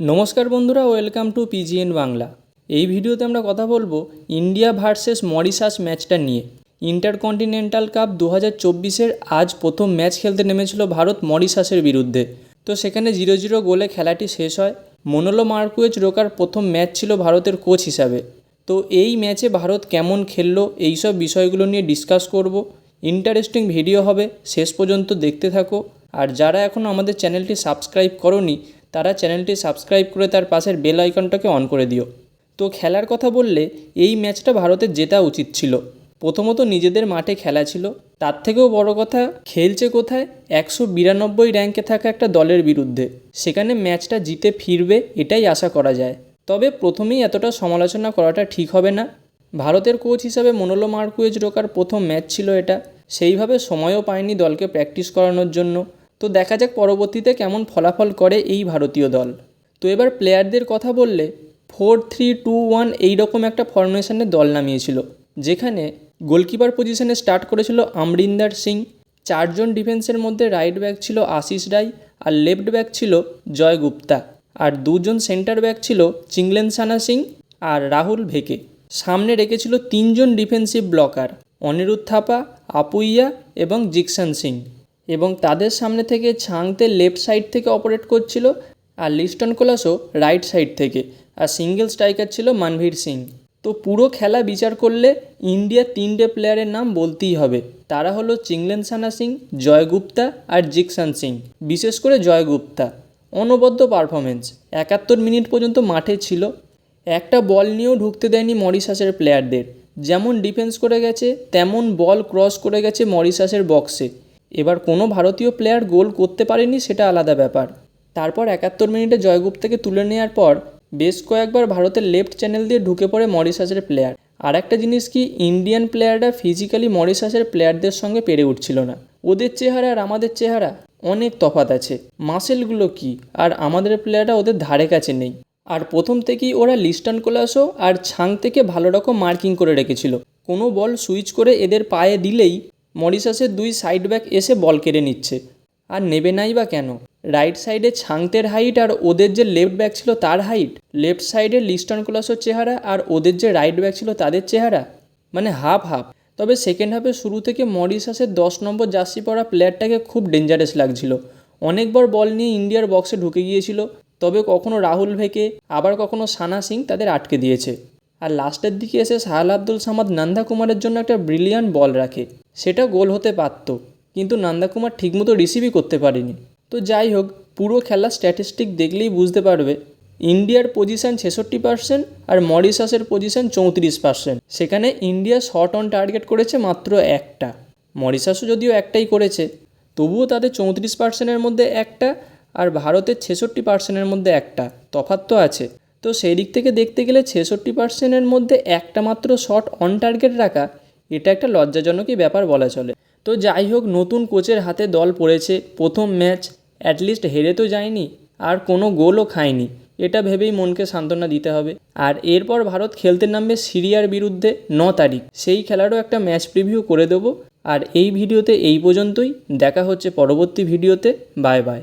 নমস্কার বন্ধুরা, welcome to পিজিএন Bangla. এই ভিডিওতে আমরা কথা বলব ইন্ডিয়া ভার্সেস মরিশাস ম্যাচটা নিয়ে। ইন্টারকন্টিনেন্টাল কাপ দু হাজার আজ প্রথম ম্যাচ খেলতে নেমেছিল ভারত মরিশাসের বিরুদ্ধে। তো সেখানে জিরো জিরো গোলে খেলাটি শেষ হয়। মনোলো মার্কুয়েজ রোকার প্রথম ম্যাচ ছিল ভারতের কোচ হিসাবে। তো এই ম্যাচে ভারত কেমন খেললো, এইসব বিষয়গুলো নিয়ে ডিসকাস করব। ইন্টারেস্টিং ভিডিও হবে, শেষ পর্যন্ত দেখতে থাকো। আর যারা এখনও আমাদের চ্যানেলটি সাবস্ক্রাইব করনি তারা চ্যানেলটি সাবস্ক্রাইব করে তার পাশের বেল আইকনটাকে অন করে দিও। তো খেলার কথা বললে এই ম্যাচটা ভারতের জেতা উচিত ছিল। প্রথমত নিজেদের মাঠে খেলা ছিল। তার থেকেও বড় কথা, খেলছে কোথায়? একশো বিরানব্বই র্যাঙ্কে থাকা একটা দলের বিরুদ্ধে। সেখানে ম্যাচটা জিতে ফিরবে, এটাই আশা করা যায়। তবে প্রথমেই এতটা সমালোচনা করাটা ঠিক হবে না। ভারতের কোচ হিসাবে মনোলো মার্কুয়েজ রোকার প্রথম ম্যাচ ছিল এটা। সেইভাবে সময়ও পায়নি দলকে প্র্যাকটিস করানোর জন্য। তো দেখা যাক পরবর্তীতে কেমন ফলাফল করে এই ভারতীয় দল। তো এবার প্লেয়ারদের কথা বললে ফোর থ্রি টু ওয়ান এই রকম একটা ফরমেশনে দল নামিয়েছিল, যেখানে গোলকিপার পজিশনে স্টার্ট করেছিল আমরিন্দার সিং, চারজন ডিফেন্সের মধ্যে রাইট ব্যাক ছিল আশিস রায় আর লেফট ব্যাক ছিল জয় গুপ্তা, আর দুজন সেন্টার ব্যাক ছিল চিংলেন সানা সিং আর রাহুল ভেকে। সামনে রেখেছিল তিনজন ডিফেন্সিভ ব্লকার অনিরুদ্ধ থাপা আপুইয়া এবং জিকসান সিং। এবং তাদের সামনে থেকে ছাংতে লেফট সাইড থেকে অপারেট করছিল আর লিস্টন কোলাসও রাইট সাইড থেকে আর সিঙ্গেল স্ট্রাইকার ছিল মানভীর সিং। তো পুরো খেলা বিচার করলে ইন্ডিয়ার তিনটে প্লেয়ারের নাম বলতেই হবে। তারা হলো চিংলেন সানা সিং জয়গুপ্তা আর জিকসান সিং। বিশেষ করে জয়গুপ্তা অনবদ্য পারফরমেন্স একাত্তর মিনিট পর্যন্ত মাঠে ছিল। একটা বল নিয়েও ঢুকতে দেয়নি মরিশাসের প্লেয়ারদের। যেমন ডিফেন্স করে গেছে, তেমন বল ক্রস করে গেছে মরিশাসের বক্সে। এবার কোনো ভারতীয় প্লেয়ার গোল করতে পারেনি সেটা আলাদা ব্যাপার। তারপর একাত্তর মিনিটে জয়গুপ্তাকে তুলে নেওয়ার পর বেশ কয়েকবার ভারতের লেফট চ্যানেল দিয়ে ঢুকে পড়ে মরিশাসের প্লেয়ার আর একটা জিনিস কি ইন্ডিয়ান প্লেয়াররা ফিজিক্যালি মরিশাসের প্লেয়ারদের সঙ্গে পেরে উঠছিল না। ওদের চেহারা আর আমাদের চেহারা অনেক তফাত আছে। মাসেলগুলো কি, আর আমাদের প্লেয়াররা ওদের ধারে কাছে নেই। আর প্রথম থেকেই ওরা লিস্টান কোলাসো আর ছাং থেকে ভালো রকম মার্কিং করে রেখেছিল। কোনো বল সুইচ করে এদের পায়ে দিলেই মরিশাসের দুই সাইড ব্যাক এসে বল কেড়ে নিচ্ছে। আর নেবে নাই বা কেন? রাইট সাইডে ছাংতের হাইট আর ওদের যে লেফট ব্যাক ছিল তার হাইট? লেফট সাইডে লিস্টন ক্লাসের চেহারা আর ওদের যে রাইট ব্যাক ছিল তাদের চেহারা? মানে হাফ হাফ। তবে সেকেন্ড হাফে শুরু থেকে মরিশাসের দশ নম্বর জার্সি পরা প্লেয়ারটাকে খুব ডেঞ্জারাস লাগছিল। অনেকবার বল নিয়ে ইন্ডিয়ার বক্সে ঢুকে গিয়েছিল, তবে কখনো রাহুল ভেকে, আবার কখনো সানা সিং তাদের আটকে দিয়েছে। আর লাস্টের দিকে এসে সাহাল আব্দুল সামাদ নন্দা কুমারের জন্য একটা ব্রিলিয়ান্ট বল রাখে। সেটা গোল হতে পারত, কিন্তু নন্দা কুমার ঠিকমতো রিসিভই করতে পারেনি। তো যাই হোক, পুরো খেলার স্ট্যাটিস্টিক দেখলেই বুঝতে পারবে, ইন্ডিয়ার পজিশন ছেষট্টি পার্সেন্ট আর মরিশাসের পজিশন চৌত্রিশ পার্সেন্ট সেখানে ইন্ডিয়া শর্ট অন টার্গেট করেছে মাত্র একটা। মরিশাসও যদিও একটাই করেছে, তবুও তাদের চৌত্রিশ পার্সেন্টের মধ্যে একটা আর ভারতের ছেষট্টি পার্সেন্টের মধ্যে একটা তফাৎ তো আছে। তো সেই দিক থেকে দেখতে গেলে ছেষট্টি পার্সেন্টের মধ্যে একটা মাত্র শট অন টার্গেট রাখা এটা একটা লজ্জাজনকই ব্যাপার বলা চলে। তো যাই হোক, নতুন কোচের হাতে দল পড়েছে। প্রথম ম্যাচ অ্যাটলিস্ট হেরে তো যায়নি, আর কোনো গোলও খায়নি। এটা ভেবেই মনকে সান্ত্বনা দিতে হবে। আর এরপর ভারত খেলতে নামবে সিরিয়ার বিরুদ্ধে ন তারিখ। সেই খেলারও একটা ম্যাচ প্রিভিউ করে দেবো। আর এই ভিডিওতে এই পর্যন্তই। দেখা হচ্ছে পরবর্তী ভিডিওতে। Bye bye.